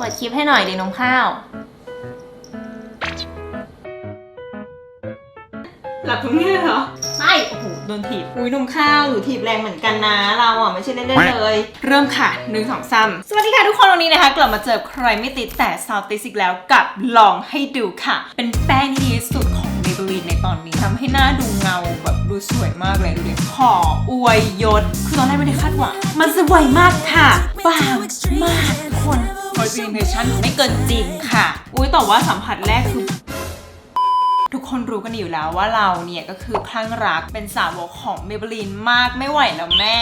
เปิดคลิปให้หน่อยดินมข้าว หลับตรงนี้เลยเหรอ ไม่ โอ้โห โดนถีบ อุ้ยนมข้าวหนูถีบแรงเหมือนกันนะ เราอะไม่ใช่เล่นๆเลย เริ่มค่ะหนึ่งสองสามสวัสดีค่ะทุกคนวันนี้นะคะ กลับมาเจอใครไม่ติดแต่ซาวติสอีกแล้วกับลองให้ดูค่ะ เป็นแป้งที่ดีที่สุดของ Maybelline ในตอนนี้ทำให้หน้าดูเงาแบบดูสวยมากเลยดูดิขออวยยศ คือตอนแรกไม่ได้คาดหวังมันสวยมากค่ะบางมากทุกคน first impression ไม่เกินจริงค่ะ อุ้ยแต่ว่าสัมผัสแรกคือ ทุกคนรู้กันอยู่แล้วว่าเราเนี่ยก็คือคลั่งรักเป็นสาวกของเมเบลินมากไม่ไหวแล้วแม่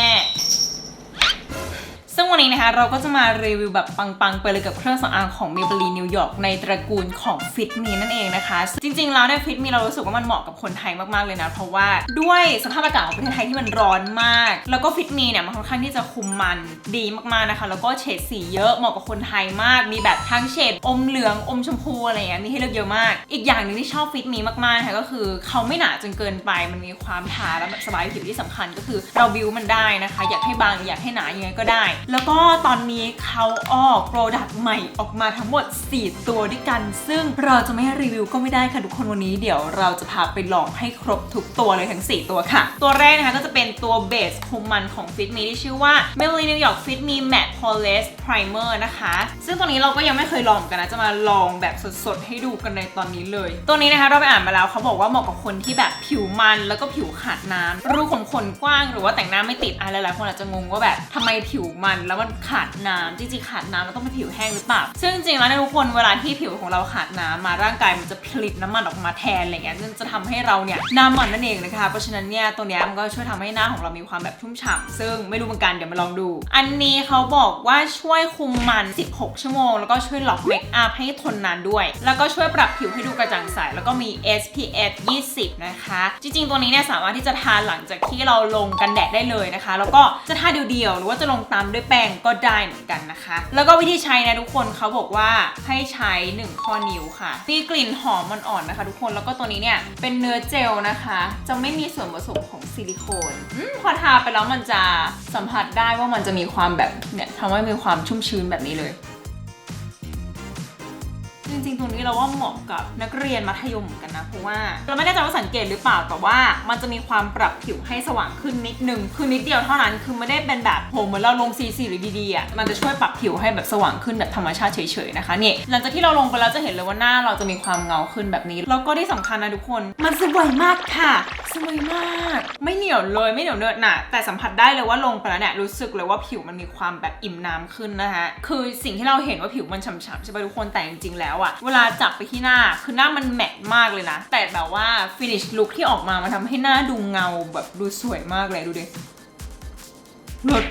ซึ่งวันนี้นะคะเราก็จะมารีวิวแบบปังๆ ไปเลยกับเครื่องสำอางของ Maybelline New York ในตระกูลของ Fit Me นั่นเองนะคะ จริงๆ แล้วเนี่ย Fit Me เรารู้สึกว่ามันเหมาะกับคนไทยมากๆ เลยนะ เพราะว่าด้วยสภาพอากาศของประเทศไทยที่มันร้อนมาก แล้วก็ Fit Me เนี่ยมันค่อนข้างที่จะคุมมันดีมากๆนะคะ แล้วก็เฉดสีเยอะเหมาะกับคนไทยมาก มีแบบทั้งเฉดอมเหลืองอมชมพูอะไรอย่างเงี้ยมีให้เลือกเยอะมาก อีกอย่างหนึ่งที่ชอบ Fit Me มากๆนะคะก็คือเขาไม่หนาจนเกินไปมันมีความทาแล้วแบบสบายผิวที่สำคัญก็คือเราบิวมันได้นะคะ อยากให้บางอยากให้หนายังไงก็ได้แล้วก็ตอนนี้เขาออกโปรดักต์ใหม่ออกมาทั้งหมด 4 ตัวด้วยกัน ซึ่งเราจะไม่รีวิวก็ไม่ได้ค่ะทุกคนวันนี้เดี๋ยวเราจะพาไปลองให้ครบทุกตัวเลยทั้ง 4 ตัวค่ะ ตัวแรกนะคะก็จะเป็นตัวเบสคุมมันของ Fit Me ที่ชื่อว่า Maybelline New York Fit Me Matte Poreless Primer นะคะ ซึ่งตัวนี้เราก็ยังไม่เคยลองกันนะ จะมาลองแบบสดๆ ให้ดูกันในตอนนี้เลย ตัวนี้นะคะเราไปอ่านมาแล้วเขาบอกว่าเหมาะกับคนที่แบบผิวมันแล้วก็ผิวขาดน้ำรูขุมขนกว้างหรือว่าแต่งหน้าไม่ติดอะไรหลายๆคนอาจจะงงว่าแบบทำไมผิวมันแล้วมันขาดน้ำจริงๆขาดน้ำมันต้องเป็นผิวแห้งหรือเปล่าซึ่งจริงๆแล้วเนี่ยทุกคนเวลาที่ผิวของเราขาดน้ำมาร่างกายมันจะผลิตน้ำมันออกมาแทนอะไรเงี้ยซึ่งจะทำให้เราเนี่ยน้ามันนั่นเองนะคะเพราะฉะนั้นเนี่ยตัวเนี้ยมันก็ช่วยทำให้หน้าของเรามีความแบบชุ่มฉ่ำซึ่งไม่รู้เหมือนกันเดี๋ยวมาลองดู อันนี้เขาบอกว่าช่วยคุมมัน 16 ชั่วโมง แล้วก็ช่วยล็อกเมคอัพให้ทนนานด้วย แล้วก็ช่วยปรับผิวให้ดูกระจ่างใสแล้วก็มี SPF 20 นะคะ จริงๆ ตัวนี้เนี่ยสามารถที่จะทาหลังจากที่เราลงกันแดดได้เลยนะคะ แล้วก็จะทาเดียวๆหรือว่าจะลงตามด้วยแป้งก็ได้เหมือนกันนะคะ แล้วก็วิธีใช้นะทุกคนเขาบอกว่าให้ใช้ 1 ข้อนิ้วค่ะมีกลิ่นหอมอ่อนๆนะคะ ทุกคนแล้วก็ตัวนี้เนี่ยเป็นเนื้อเจลนะคะ จะไม่มีส่วนผสมของซิลิโคนอพอทาไปแล้วมันจะสัมผัสได้ว่ามันจะมีความแบบเนี่ยทำให้มีความชุ่มชื้นแบบนี้เลย ริงๆ ตรงนี้เราว่าเหมาะกับนักเรียนมัธยมเหมือนกันนะ เพราะว่าเราไม่แน่ใจว่าสังเกตหรือเปล่าแต่ว่า มันจะมีความปรับผิวให้สว่างขึ้นนิดนึงคือนิดเดียวเท่านั้นคือไม่ได้เป็นแบบโหเหมือนเราลงซีซีหรือดีๆอะมันจะช่วยปรับผิวให้แบบสว่างขึ้นแบบธรรมชาติเฉยๆนะคะนี่หลังจากที่เราลงไปแล้วจะเห็นเลยว่าหน้าเราจะมีความเงาขึ้นแบบนี้แล้วก็ที่สำคัญนะทุกคน มันสวยมากค่ะสวยมาก ไม่เหนียวเลยไม่เหนียวเนอะหนะแต่สัมผัสได้เลยว่าลงไปแล้วเนี่ยรู้สึกเลยว่าผิวมันมีความแบบอิ่มน้ำขึ้นนะคะคือสิ่งที่เราเห็นว่าผิวมันฉ่ำๆใช่ไหมทุกคนแต่จริงๆแล้วอะเวลาจับไปที่หน้าคือหน้ามันแมตต์มากเลยนะ แต่แบบว่าฟินิชลุคที่ออกมามันทำให้หน้าดูเงาแบบดูสวยมากเลยดูดิเลิศ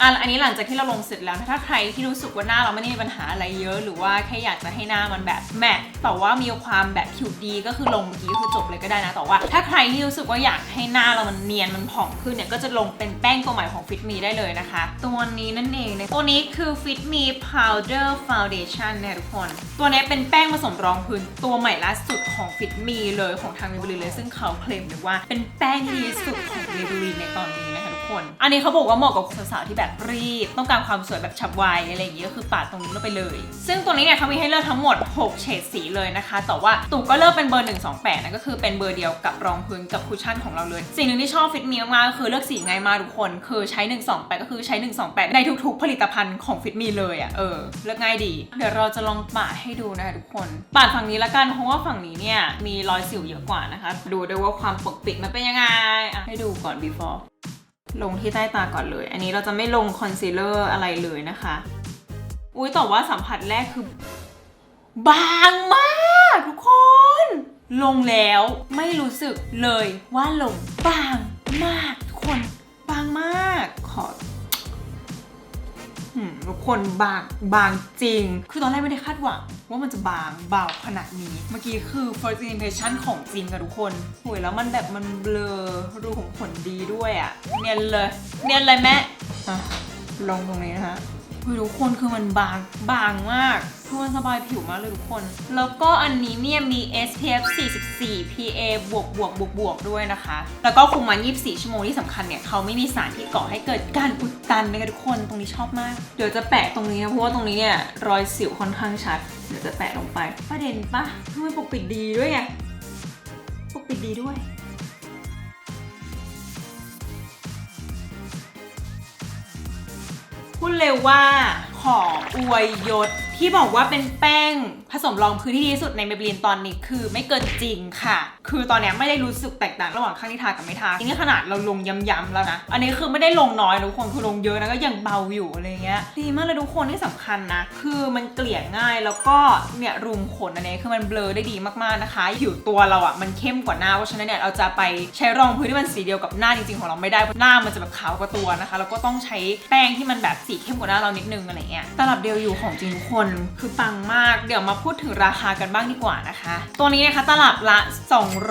อะอันนี้หลังจากที่เราลงเสร็จแล้ว ถ้าใครที่รู้สึกว่าหน้าเราไม่ได้มีปัญหาอะไรเยอะ หรือว่าแค่อยากจะให้หน้ามันแบบแมตต์แต่ว่ามีความแบบผิวดีก็คือลงเมื่อกี้ก็คือจบเลยก็ได้นะแต่ว่า ถ้าใครที่รู้สึกว่าอยากให้หน้าเรามันเนียนมันผ่องขึ้นเนี่ยก็จะลงเป็นแป้งตัวใหม่ของ Fit Me ได้เลยนะคะ ตัวนี้นั่นเองนะตัวนี้คือ Fit Me Powder Foundation นี่ยทุกคน ตัวนี้เป็นแป้งผสมรองพื้นตัวใหม่ล่าสุดของ Fit Me เลยของทาง Maybelline เลยซึ่งเขาเคลมเลยว่าเป็นแป้งที่ดีสุดของ Maybelline ในตอนนี้นะคะ คน อันนี้เขาบอกว่าเหมาะกับสาวๆที่แบบรีบ ต้องการความสวยแบบฉับไวอะไรอย่างเงี้ยก็คือปาดตรงนี้ลงไปเลย ซึ่งตัวนี้เนี่ยเขามีให้เลือกทั้งหมด 6 เฉดสีเลยนะคะ แต่ว่าตู่ก็เลือกเป็นเบอร์ 128นะก็คือเป็นเบอร์เดียวกับรองพื้นกับคุชชั่นของเราเลย สิ่งหนึ่งที่ชอบฟิตมีมากๆก็คือเลือกสีง่ายมากทุกคน คือใช้ 128 ก็คือใช้ 128 ในทุกๆ ผลิตภัณฑ์ของฟิตมีเลยอะ่ะเออเลือกง่ายดี เดี๋ยวเราจะลองปาดให้ดูนะคะทุกคนปาดฝั่งนี้ละกันเพราะว่าฝั่งนี้เนี่ยมีรอยสิวเยอะกว่านะคะ ดูด้วยว่าความปกปิดมันเป็นยังไงอะให้ดูก่อน before ลงที่ใต้ตาก่อนเลย อันนี้เราจะไม่ลงคอนซีลเลอร์อะไรเลยนะคะ อุ้ยแต่ว่าสัมผัสแรกคือ บางมากทุกคน ลงแล้วไม่รู้สึกเลยว่าลงบางมากทุกคน บางมาก ขอ หืมทุกคนบางบางจริง คือตอนแรกไม่ได้คาดหวัง ว่ามันจะบางเบาขนาดนี้ เมื่อกี้คือ first impression ของจริงกับทุกคนหวยแล้วมันแบบมันเบลอรูขุมขนดีด้วยอะ่ะ เนียนเลย เนียนเลยแม่อะลงตรงนี้นะคะเฮ้ยทุกคนคือมันบางบางมาก คือมันสบายผิวมากเลยทุกคน แล้วก็อันนี้เนี่ยมี SPF 44 PA บวกบวกบวกบวกด้วยนะคะ แล้วก็คุมมัน 24 ชั่วโมงที่สำคัญเนี่ยเขาไม่มีสารที่ก่อให้เกิดการอุดตันนะคะทุกคน ตรงนี้ชอบมาก เดี๋ยวจะแปะตรงนี้นะ เพราะว่าตรงนี้เนี่ยรอยสิวค่อนข้างชัด เดี๋ยวจะแปะลงไป ประเด็นปะทำไมปกปิดดีด้วยไง ปกปิดดีด้วยพูดเลยว่าขออวยยศ ที่บอกว่าเป็นแป้งผสมรองพื้นที่ดีที่สุดในเมเบลีนตอนนี้คือไม่เกินจริงค่ะ คือตอนนี้ไม่ได้รู้สึกแตกต่างระหว่างข้างที่ทากับไม่ทานี่ขนาดเราลงย้ำๆแล้วนะ อันนี้คือไม่ได้ลงน้อยทุกคนคือลงเยอะนะก็ยังเบาอยู่อะไรเงี้ยดีมากเลยทุกคนที่สำคัญนะ คือมันเกลี่ยง่ายแล้วก็เนี่ยรุมขนอันนี้คือมันเบลอได้ดีมากๆนะคะผิวตัวเราอะมันเข้มกว่าหน้าเพราะฉะนั้นเนี่ยเราจะไปใช้รองพื้นที่มันสีเดียวกับหน้าจริงๆของเราไม่ได้เพราะหน้ามันจะแบบขาวกว่าตัวนะคะแล้วก็ต้องใช้แป้งที่มันแบบสีเข้มกว่าหน้าเรานิดนึงอะไรเงี้ยตลับเดียวอยู่ของจริงทุกคนคือปังมาก เดี๋ยวมาพูดถึงราคากันบ้างดีกว่านะคะ ตัวนี้นะคะตลับละ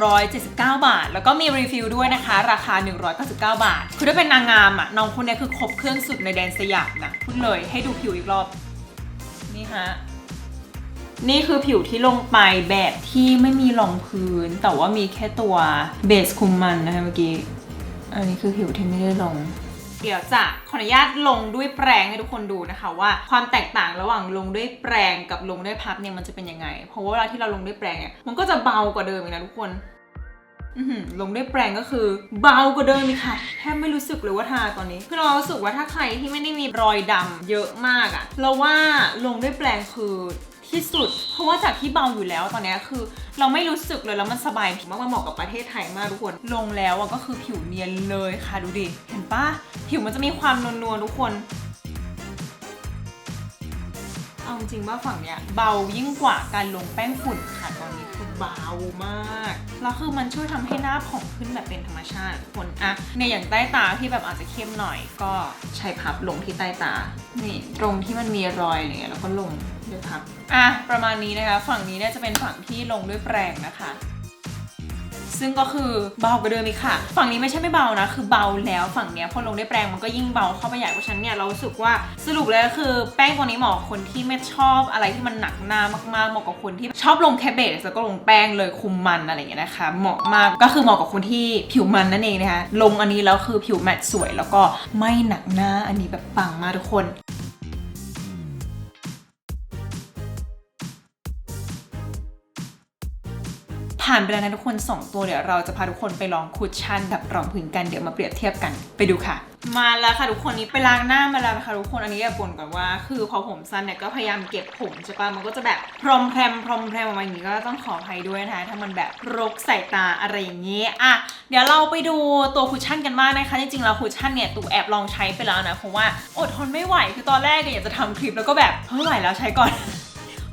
279 บาท แล้วก็มีรีฟิลด้วยนะคะ ราคา 199 บาท คือถ้าเป็นนางงามอะน้องคนนี้คือครบเครื่องสุดในแดนสยามนะพูดเลยให้ดูผิวอีกรอบ นี่ฮะนี่คือผิวที่ลงไปแบบที่ไม่มีรองพื้น แต่ว่ามีแค่ตัวเบสคุมมันนะคะเมื่อกี้ อันนี้คือผิวที่ไม่ได้ลง เดี๋ยวจะขออนุญาตลงด้วยแปรงให้ทุกคนดูนะคะ ว่าความแตกต่างระหว่างลงด้วยแปรงกับลงด้วยพับเนี่ยมันจะเป็นยังไง เพราะว่าเวลาที่เราลงด้วยแปรงเนี่ยมันก็จะเบากว่าเดิมอีกนะทุกคนลงด้วยแปรงก็คือเบากว่าเดิมอีกค่ะแทบไม่รู้สึกเลยว่าทาตอนนี้ คือเรารู้สึกว่าถ้าใครที่ไม่ได้มีรอยดำเยอะมากอะเราว่าลงด้วยแปรงคือ ที่สุด เพราะว่าจากที่เบาอยู่แล้วตอนนี้คือ เราไม่รู้สึกเลยแล้วมันสบายผิวมากมันเหมาะกับประเทศไทยมากทุกคน ลงแล้วอะก็คือผิวเนียนเลยค่ะดูดิ เห็นปะผิวมันจะมีความนวลๆทุกคน จริงว่าฝั่งเนี้ยเบายิ่งกว่าการลงแป้งฝุ่นค่ะตอนนี้คือเบามาก แล้วคือมันช่วยทำให้หน้าผ่องขึ้นแบบเป็นธรรมชาติคนอะในอย่างใต้ตาที่แบบอาจจะเข้มหน่อย ก็ใช้พับลงที่ใต้ตา นี่ตรงที่มันมีรอยอะไรเงี้ยแล้วก็ลงด้วยพับ อะประมาณนี้นะคะ ฝั่งนี้เนี่ยจะเป็นฝั่งที่ลงด้วยแปรงนะคะ ซึ่งก็คือเบากว่าเดิมอีกค่ะ ฝั่งนี้ไม่ใช่ไม่เบานะ คือเบาแล้วฝั่งเนี้ยพอลงได้แปรงมันก็ยิ่งเบาเข้าไปใหญ่เพราะฉะนั้นเนี่ยเราสึกว่าสรุปเลยก็คือแป้งตัวนี้เหมาะคนที่ไม่ชอบอะไรที่มันหนักหน้ามากๆเหมาะกับคนที่ชอบลงแคเบสแล้วก็ลงแป้งเลยคุมมันอะไรอย่างเงี้ยนะคะ เหมาะมากก็คือเหมาะกับคนที่ผิวมันนั่นเองนะคะลงอันนี้แล้วคือผิวแมตต์สวย แล้วก็ไม่หนักหน้าอันนี้แบบปังมากทุกคน ผ่านไปแล้วนะทุกคน 2 ตัวเดี๋ยวเราจะพาทุกคนไปลองคุชชั่นกับรองพื้นกันเดี๋ยวมาเปรียบเทียบกันไปดูค่ะ มาแล้วค่ะทุกคนนี้ไปล้างหน้ามาแล้วนะคะทุกคนอันนี้อย่าบ่นก่อนว่า คือพอผมสั้นเนี่ยก็พยายามเก็บผมใช่ปะมันก็จะแบบพรมแพรมพรมแพรมออกมาอย่างนี้ก็ต้องขออภัยด้วยนะคะถ้ามันแบบรกใสายตาอะไรอย่างนี้อะเดี๋ยวเราไปดูตัวคุชชั่นกันบ้างนะคะจริงๆแล้วคุชชั่นเนี่ยตูแอบลองใช้ไปแล้วนะเพราะว่าอดทนไม่ไหวคือตอนแรกเนี่ยอยากจะทำคลิปแล้วก็แบบเฮ้ยไหวแล้วใช้ก่อน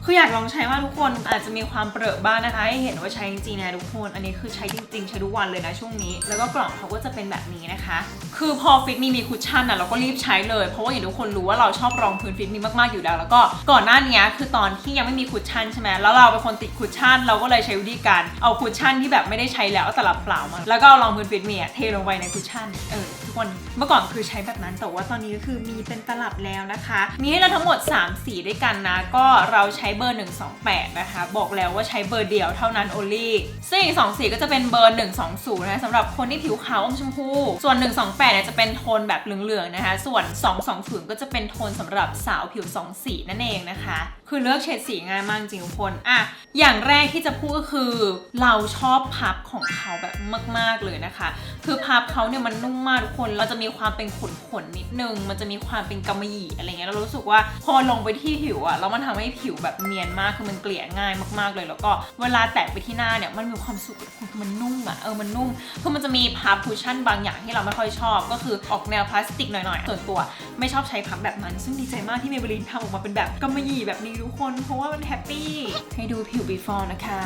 คืออยากลองใช้มากทุกคนอาจจะมีความเปรอะบ้างนะคะ ให้เห็นว่าใช้จริงๆนะทุกคน อันนี้คือใช้จริงๆ ใช้ทุกวันเลยนะช่วงนี้ แล้วก็กล่องเขาก็จะเป็นแบบนี้นะคะ คือพอฟิตมีมีคุชชั่นอะเราก็รีบใช้เลย เพราะว่าอย่างทุกคนรู้ว่าเราชอบรองพื้นฟิตมีมากๆอยู่แล้ว แล้วก็ก่อนหน้านี้คือตอนที่ยังไม่มีคุชชั่นใช่ไหมแล้วเราเป็นคนติดคุชชั่น เราก็เลยใช้วิธีการเอาคุชชั่นที่แบบไม่ได้ใช้แล้วเอาตลับเปล่ามาแล้วก็เอารองพื้นฟิตมีอะเทลงไปในคุชชั่นเออ คน เมื่อก่อนคือใช้แบบนั้นแต่ว่าตอนนี้ก็คือมีเป็นตลับแล้วนะคะ มีให้เราทั้งหมด 3 สีด้วยกันนะ ก็เราใช้เบอร์ 128 นะคะ บอกแล้วว่าใช้เบอร์เดียวเท่านั้น only ซึ่งอีก2สีก็จะเป็นเบอร์ 120 นะคะสำหรับคนที่ผิวขาวอมชมพู ส่วน 128 เนี่ยจะเป็นโทนแบบเหลืองๆนะคะ ส่วน 220 ก็จะเป็นโทนสำหรับสาวผิว 2 สีนั่นเองนะคะคือเลือกเฉดสีง่ายมากจริงทุกคนอะอย่างแรกที่จะพูดก็คือเราชอบพับของเขาแบบมาก ๆเลยนะคะ คือพับเขาเนี่ยมันนุ่มมากทุกคนเราจะมีความเป็นขนขนนิดนึง มันจะมีความเป็นกำมะหยี่อะไรเงี้ยเรารู้สึกว่าพอลงไปที่ผิวอะแล้วมันทำให้ผิวแบบเนียนมากคือมันเกลี่ยง่ายมากๆเลย แล้วก็เวลาแตะไปที่หน้าเนี่ยมันมีความสุขคือมันนุ่มอะเออมันนุ่มคือมันจะมีพับคุชชั่นบางอย่างที่เราไม่ค่อยชอบ ก็คือออกแนวพลาสติกหน่อยๆส่วนตัว ไม่ชอบใช้พับแบบนั้น ซึ่งดีใจมากที่เมเบลินทำออกมาเป็นแบบกำมะหยี่แบบนี้ทุกคน เพราะว่ามันแฮปปี้ ให้ดูผิว before นะคะ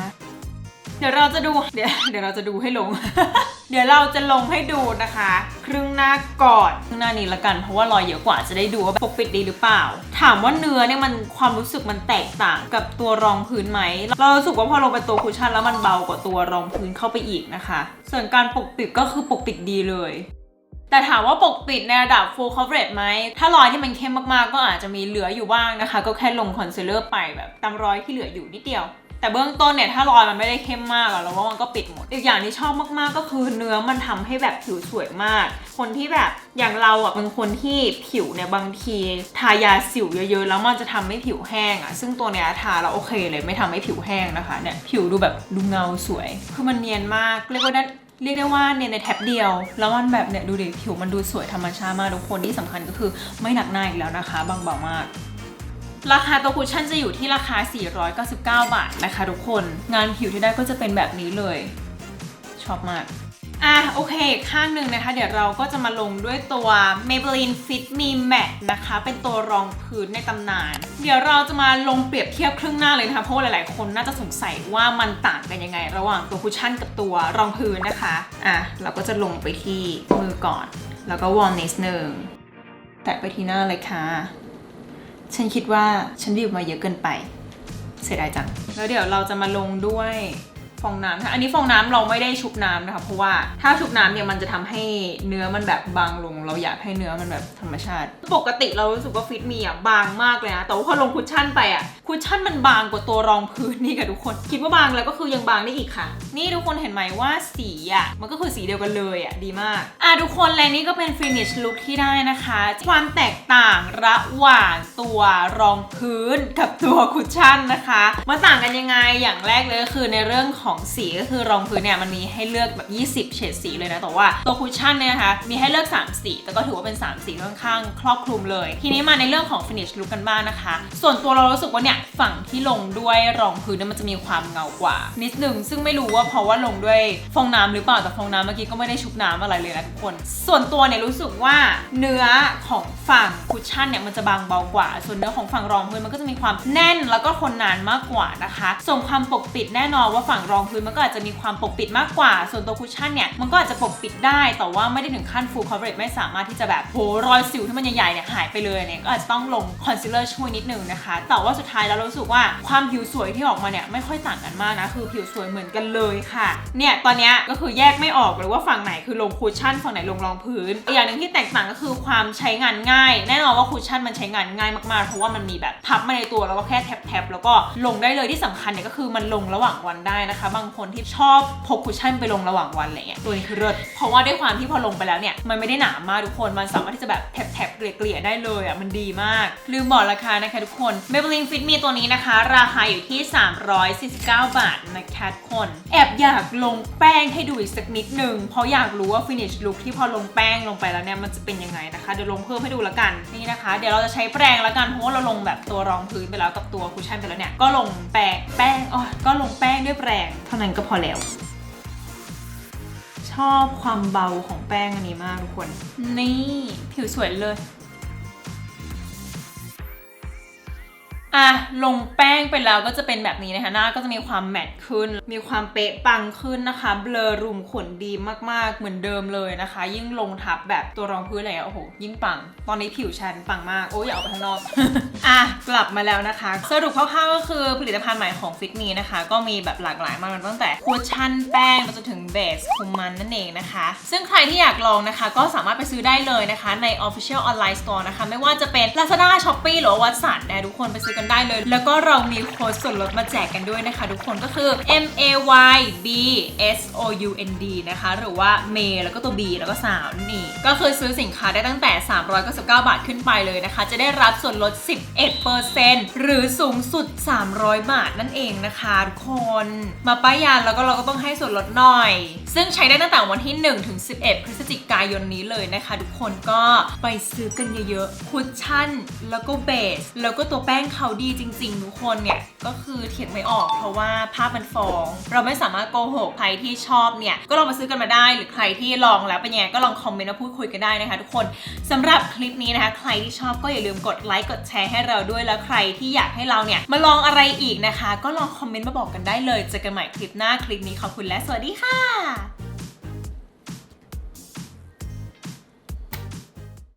เดี๋ยวเราจะดูเดี๋ยวเดี๋ยวเราจะดูให้ลง เดี๋ยวเราจะลงให้ดูนะคะ ครึ่งหน้าก่อนครึ่งหน้านี้ละกัน เพราะว่ารอยเยอะกว่าจะได้ดูว่าปกปิดดีหรือเปล่า ถามว่าเนื้อเนี่ยมันความรู้สึกมันแตกต่างกับตัวรองพื้นไหมเรารู้สึกว่าพอลงไปตัวคุชชั่นแล้วมันเบากว่าตัวรองพื้นเข้าไปอีกนะคะ ส่วนการปกปิดก็คือปกปิดดีเลย แต่ถามว่าปกปิดในระดับ full coverage ไหม ถ้ารอยที่มันเข้มมากๆ ก็อาจจะมีเหลืออยู่บ้างนะคะ ก็แค่ลงคอนซีลเลอร์ไปแบบตามรอยที่เหลืออยู่นิดเดียว แต่เบื้องต้นเนี่ยถ้ารอยมันไม่ได้เข้มมากอะเราว่ามันก็ปิดหมด อีกอย่างที่ชอบมากๆ ก็คือเนื้อมันทำให้แบบผิวสวยมาก คนที่แบบอย่างเราอะเป็นคนที่ผิวเนี่ยบางทีทายาสิวเยอะๆ แล้วมันจะทำให้ผิวแห้งอะซึ่งตัวเนี้ยทาแล้วโอเคเลยไม่ทำให้ผิวแห้งนะคะเนี่ยผิวดูแบบดูเงาสวย คือมันเนียนมากเรียกว่าด้ เรียกได้ว่าเนี่ยในแท็บเดียว แล้วมันแบบเนี่ยดูดิผิวมันดูสวยธรรมชาติมากทุกคนที่สำคัญก็คือไม่หนักหน้าอีกแล้วนะคะบางเบามากราคาตัวคุชชั่นจะอยู่ที่ราคา 499 บาทนะคะทุกคน งานผิวที่ได้ก็จะเป็นแบบนี้เลย ชอบมาก อะโอเคข้างหนึ่งนะคะ เดี๋ยวเราก็จะมาลงด้วยตัว Maybelline Fit Me Matte นะคะ เป็นตัวรองพื้นในตำนาน เดี๋ยวเราจะมาลงเปรียบเทียบครึ่งหน้าเลยนะคะเพราะว่าหลายๆ คนน่าจะสงสัยว่ามันต่างกันยังไง ระหว่างตัวคุชชั่นกับตัวรองพื้นนะคะอะเราก็จะลงไปที่มือก่อน แล้วก็วอร์มนิดนึงแตะไปที่หน้าเลยค่ะ ฉันคิดว่าฉันบีบมาเยอะเกินไป เสียดายจัง แล้วเดี๋ยวเราจะมาลงด้วย ฟองน้ำค่ะอันนี้ฟองน้ำเราไม่ได้ชุบน้ำนะคะเพราะว่าถ้าชุบน้ำเนี่ยมันจะทำให้เนื้อมันแบบบางลง เราอยากให้เนื้อมันแบบธรรมชาติ ปกติเรารู้สึกว่าฟิตมีอะบางมากเลยนะแต่ว่าพอลงคุชชั่นไปอะ คุชชั่นมันบางกว่าตัวรองพื้นนี่ค่ะทุกคน คิดว่าบางแล้วก็คือยังบางได้อีกค่ะ นี่ทุกคนเห็นไหมว่าสีอะมันก็คือสีเดียวกันเลยอะดีมาก อะทุกคนและนี่ก็เป็นฟินิชลุคที่ได้นะคะ ความแตกต่างระหว่างตัวรองพื้นกับตัวคุชชั่นนะคะมันต่างกันยังไงอย่างแรกเลยก็คือในเรื่องของสีก็คือรองพื้นเนี่ยมันมีให้เลือกแบบ 20 เฉดสีเลยนะแต่ว่าตัวคุชชั่นเนี่ยนะคะมีให้เลือก 3 สีแต่ก็ถือว่าเป็น 3 สีค่อนข้างครอบคลุมเลย ทีนี้มาในเรื่องของฟินิชลุคกันบ้างนะคะ ส่วนตัวเรารู้สึกว่าเนี่ยฝั่งที่ลงด้วยรองพื้นเนี่ยมันจะมีความเงากว่า นิดนึงซึ่งไม่รู้ว่าเพราะว่าลงด้วยฟองน้ำหรือเปล่าแต่ฟองน้ำเมื่อกี้ก็ไม่ได้ชุบน้ำอะไรเลยนะทุกคน ส่วนตัวเนี่ยรู้สึกว่าเนื้อของฝั่งคุชชั่นเนี่ยมันจะบางเบากว่า ส่วนเนื้อของฝั่งรองพื้นมันก็จะมีความแน่นแล้วก็ทนนานมากกว่านะคะ ส่วนความปกปิดแน่นอนว่าฝั่งรองพื้นมันก็อาจจะมีความปกปิดมากกว่า ส่วนตัวคุชชั่นเนี่ยมันก็อาจจะปกปิดได้ แต่ว่าไม่ได้ถึงขั้น full coverage ไม่สามารถที่จะแบบโหรอยสิวที่มันใหญ่ๆเนี่ยหายไปเลยเนี่ยก็อาจจะต้องลงคอนซีลเลอร์ช่วยนิดนึงนะคะ แต่ว่าสุดท้ายแล้วเรารู้สึกว่าความผิวสวยที่ออกมาเนี่ยไม่ค่อยต่างกันมากนะ คือผิวสวยเหมือนกันเลยค่ะ เนี่ยตอนนี้ก็คือแยกไม่ออกเลยว่าฝั่งไหนคือลงคุชชั่นฝั่งไหนลงรองพื้นอีกอย่างหนึ่งที่แตกต่างก็คือความใช้งานง่าย แน่นอนว่าคุชชั่นมันใช้งานง่ายมากๆ เพราะว่ามันมีแบบพับมาในตัวแล้วก็แค่แท็บๆแล้วก็ลงได้เลยที่สำคัญเนี่ยก็คือมันลงระหว่างวันได้นะคะ บางคนที่ชอบพกคุชชั่นไปลงระหว่างวันอะไรเงี้ยตัวนี้คือเลิศเพราะว่าด้วยความที่พอลงไปแล้วเนี่ยมันไม่ได้หนามากทุกคนมันสามารถที่จะแบบแท็บๆเกลี่ยๆได้เลยอะมันดีมาก ลืมบอกราคานะคะทุกคน Maybelline Fit Me ีตัวนี้นะคะ ราคาอยู่ที่ 349 บาทนะคะทุกคน แอบอยากลงแป้งให้ดูอีกสักนิดนึง เพราะอยากรู้ว่า finish look ที่พอลงแป้งลงไปแล้วเนี่ย มันจะเป็นยังไงนะคะ เดี๋ยวลงเพิ่มให้ดูละกันนี่นะคะ เดี๋ยวเราจะใช้แปรงละกัน เพราะว่าเราลงแบบตัวรองพื้นไปแล้วกับตัวคุชชั่นไปแล้วเนี่ย ก็ลงแปรงแป้งอ๋อก็ลงแป้งด้วยแปรงเท่านั้นก็พอแล้วชอบความเบาของแป้งอันนี้มากทุกคน นี่ ผิวสวยเลย อะลงแป้งไปแล้วก็จะเป็นแบบนี้นะคะหน้าก็จะมีความแมตต์ขึ้น มีความเป๊ะปังขึ้นนะคะ เบลอรุมขนดีมากๆ เหมือนเดิมเลยนะคะ ยิ่งลงทับแบบตัวรองพื้นอะไรอะโอ้โหยิ่งปัง ตอนนี้ผิวฉันปังมาก โอ้ยอย่าออกไปข้างนอก อะกลับมาแล้วนะคะ สรุปคร่าวๆก็คือผลิตภัณฑ์ใหม่ของ Fit Me นะคะ ก็มีแบบหลากหลายมากตั้งแต่คุชชั่นแป้งไปจนถึงเบสคุมมันนั่นเองนะคะ ซึ่งใครที่อยากลองนะคะ ก็สามารถไปซื้อได้เลยนะคะใน Official Online Store นะคะไม่ว่าจะเป็น Lazada Shopee หรือว่า Watson นะทุกคนไปซื้อกันได้เลย แล้วก็เรามีโค้ดส่วนลดมาแจกกันด้วยนะคะ ทุกคนก็คือ M A Y B S O U N D นะคะ หรือว่า May แล้วก็ตัว B แล้วก็สาวนั่ก็คือซื้อสินค้าได้ตั้งแต่ 399 บาทขึ้นไปเลยนะคะ จะได้รับส่วนลด 11%หรือสูงสุด 300 บาทนั่นเองนะคะทุกคน มาป้ายยาแล้วก็เราก็ต้องให้ส่วนลดหน่อย ซึ่งใช้ได้ตั้งแต่วันที่ 1 ถึง 11 พฤศจิกายนนี้เลยนะคะ ทุกคนก็ไปซื้อกันเยอะๆคุชชั่น แล้วก็เบส แล้วก็ตัวแป้งเขาดีจริง ๆ ทุกคนเนี่ย ก็คือเถียงไม่ออก เพราะว่าภาพมันฟ้อง เราไม่สามารถโกหกใครที่ชอบเนี่ย ก็ลองมาซื้อกันมาได้หรือใครที่ลองแล้วเป็นยังไงก็ลองคอมเมนต์มาพูดคุยกันได้นะคะ ทุกคนสำหรับคลิปนี้นะคะ ใครที่ชอบก็อย่าลืมกดไลค์กดแชร์ให้เราด้วยแล้วใครที่อยากให้เราเนี่ยมาลองอะไรอีกนะคะ ก็ลองคอมเมนต์มาบอกกันได้เลยเจอกันใหม่คลิปหน้าคลิปนี้ขอบคุณและสวัสดีค่ะ